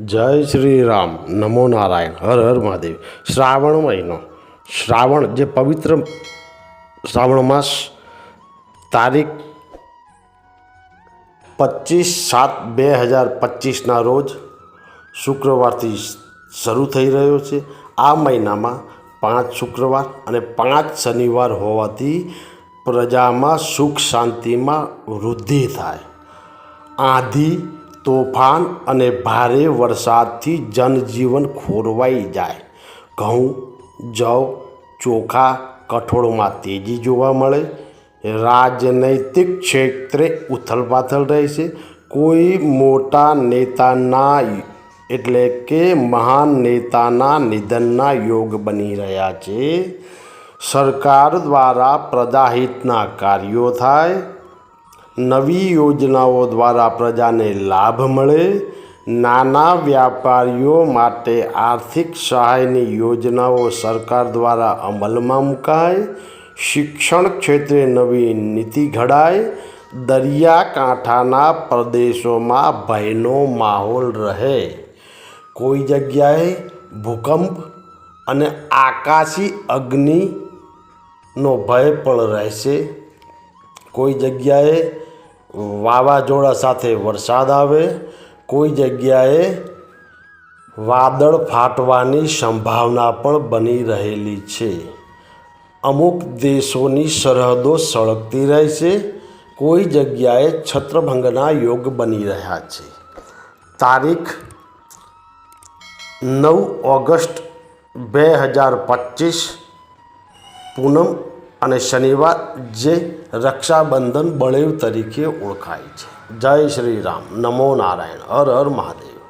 જય શ્રી રામ. નમો નારાયણ. હર હર મહાદેવ. શ્રાવણ મહિનો. શ્રાવણ જે પવિત્ર શ્રાવણ માસ તારીખ પચીસ સાત બે હજાર પચીસના રોજ શુક્રવારથી શરૂ થઈ રહ્યો છે. આ મહિનામાં પાંચ શુક્રવાર અને પાંચ શનિવાર હોવાથી પ્રજામાં સુખ શાંતિમાં વૃદ્ધિ થાય. આંધી તોફાન અને ભારે વરસાદથી જનજીવન ખોરવાઈ જાય. ઘઉં, જવ, ચોખા, કઠોળમાં તેજી જોવા મળે. રાજનૈતિક ક્ષેત્રે ઉથલપાથલ રહેશે. કોઈ મોટા નેતાના એટલે કે મહાન નેતાના નિધનના યોગ બની રહ્યા છે. સરકાર દ્વારા પ્રજાહિતના કાર્યો થાય. નવી યોજનાઓ દ્વારા પ્રજાને લાભ મળે, નાના વ્યાપારીઓ માટે આર્થિક સહાયની યોજનાઓ સરકાર દ્વારા અમલમાં મુકાય, શિક્ષણ ક્ષેત્રે નવી નીતિ ઘડાય, દરિયાકાંઠાના પ્રદેશોમાં ભયનો માહોલ રહે. કોઈ જગ્યાએ ભૂકંપ અને આકાશી અગ્નિનો ભય પણ રહેશે. કોઈ જગ્યાએ વાવાઝોડા સાથે વરસાદ આવે, કોઈ જગ્યાએ વાદળ ફાટવાની સંભાવના પણ બની રહેલી છે. અમુક દેશોની સરહદો સળગતી રહેશે કોઈ જગ્યાએ છત્રભંગના યોગ બની રહ્યા છે. તારીખ નવ ઓગસ્ટ બે હજાર પચીસ, પૂનમ અને શનિવાર જે રક્ષાબંધન બળેવ તરીકે ઓળખાય છે. જય શ્રી રામ. નમો નારાયણ. હર હર મહાદેવ.